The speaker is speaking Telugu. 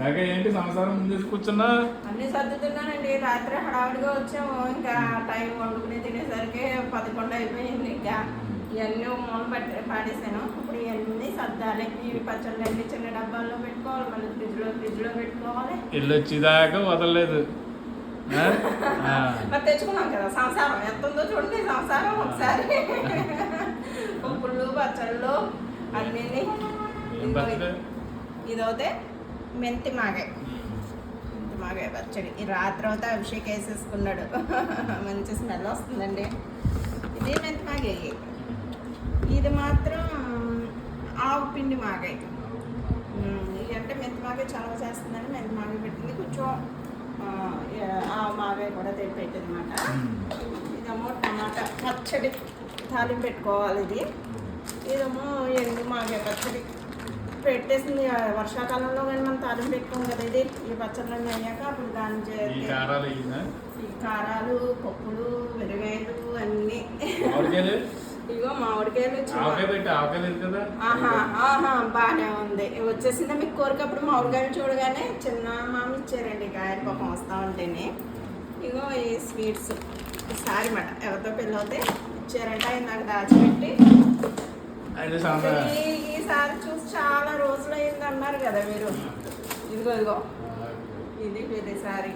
లేక ఏంటి సంసారం ముందు కూర్చున్నా? అన్ని సర్దుతున్నానండి. రాత్రి హడావిడిగా వచ్చాము. ఇంకా టైం వండుకుని తినేసరికి పదకొండు అయిపోయింది. ఇంకా ఇవన్నీ మూల పట్టి పాడేసాను ఇప్పుడు ఇవన్నీ సర్దాలి. ఇవి పచ్చళ్ళు అన్ని చిన్న డబ్బాల్లో పెట్టుకోవాలి. మళ్ళీ ఫ్రిడ్జ్లో ఫ్రిడ్జ్లో పెట్టుకోవాలి. ఇల్లు వచ్చేదాకా వదలలేదు. మరి తెచ్చుకున్నాం కదా సంసారం. ఎంత ఉందో చూడండి సంసారం ఒకసారి. ఉప్పుళ్ళు పచ్చళ్ళు అన్నీ? ఇదైతే మెంతి మాగాయ. మెంతి మాగాయ పచ్చడి. ఈ రాత్రి అయితే అభిషేక్ వేసేసుకున్నాడు. మంచి స్మెల్ వస్తుందండి. ఇది మెంతి మాగాయ. ఇది మాత్రం ఆవు పిండి మాగాయ. ఇది అంటే మెంతి మాగాయ చలవ చేస్తుందని మెంతి మాగాయ పెట్టింది. కొంచెం ఆవు మాగాయ కూడా పెట్టింది అనమాట ఇదేమో టమాటా పచ్చడి తాలింపు పెట్టుకోవాలి ఇది. ఇదేమో ఎండు మాగే పచ్చడి. పెట్టేసింది. వర్షాకాలంలో కానీ మనం తాలింపు పెట్టుకోం కదా ఇది ఈ పచ్చళ్ళన్నీ అయ్యాక అప్పుడు దాని కారాలు ఈ కారాలు పప్పులు మిరగాయలు అన్నీ. ఇగో మామిడికాయలు ఆహా ఆహా బాగానే ఉంది. వచ్చేసిందా మీకు కోరికప్పుడు మామిడికాయలు చూడగానే చిన్న మామ ఇచ్చారండి కాయలు పాపం వస్తూ ఉంటేనే. ఇగో ఈ స్వీట్స్ ఈసారి మాట ఎవరితో పెళ్ళవుతే ఇచ్చారంట ఆయన నాకు దాచిపెట్టి. అయితే చూసి చాలా రోజులు అయింది అన్నారు కదా మీరు. ఇదిగో ఇదిగో. ఇది వేరే సారీ.